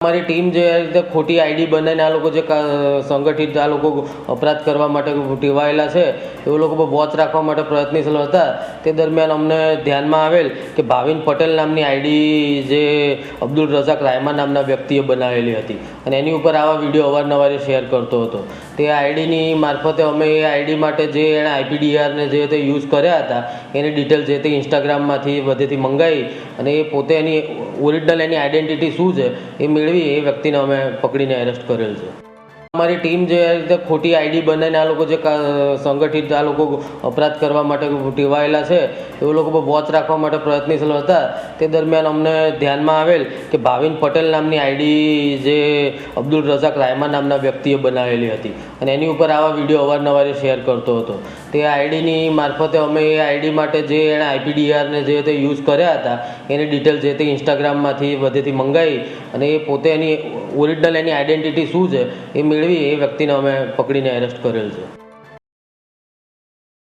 અમારી ટીમ જે રીતે ખોટી આઈડી બનાવીને આ લોકો જે સંગઠિત આ લોકો અપરાધ કરવા માટે ટેવાયેલા છે એ લોકો પર વોચ રાખવા માટે પ્રયત્નશીલ હતા. તે દરમિયાન અમને ધ્યાનમાં આવેલ કે ભાવિન પટેલ નામની આઈડી જે અબ્દુલ રઝાક રાયમા નામના વ્યક્તિએ બનાવેલી હતી. અને એની ઉપર આવા વીડિયો અવારનવાર શેર કરતો હતો. તે આઈડીની મારફતે અમે એ આઈડી માટે જે એણે આઈપીડીઆરને જે તે યુઝ કર્યા હતા, એની ડિટેલ જે તે ઇન્સ્ટાગ્રામમાંથી બધેથી મંગાવી અને એ પોતે એની ઓરિજિનલ એની આઈડેન્ટિટી શું છે એ મેળવી એ વ્યક્તિને અમે પકડીને એરેસ્ટ કરેલ છે. અમારી ટીમ જે રીતે ખોટી આઈડી બનાવીને આ લોકો જે સંગઠિત આ લોકો અપરાધ કરવા માટે ટેવાયેલા છે એ લોકો પર વોચ રાખવા માટે પ્રયત્નશીલ હતા. તે દરમિયાન અમને ધ્યાનમાં આવેલ કે ભાવિન પટેલ નામની આઈડી જે અબ્દુલ રઝાક રાયમા નામના વ્યક્તિએ બનાવેલી હતી. અને એની ઉપર આવા વીડિયો અવારનવારે શેર કરતો હતો. તે આઈડીની મારફતે અમે એ આઈડી માટે જે એણે આઈપીડીઆરને જે તે યુઝ કર્યા હતા, એની ડિટેલ જે તે ઇન્સ્ટાગ્રામમાંથી બધેથી મંગાવી અને એ પોતે એની ઓરિજિનલ એની આઈડેન્ટિટી શું છે એ મેળવી એ વ્યક્તિને અમે પકડીને એરેસ્ટ કરેલ છે.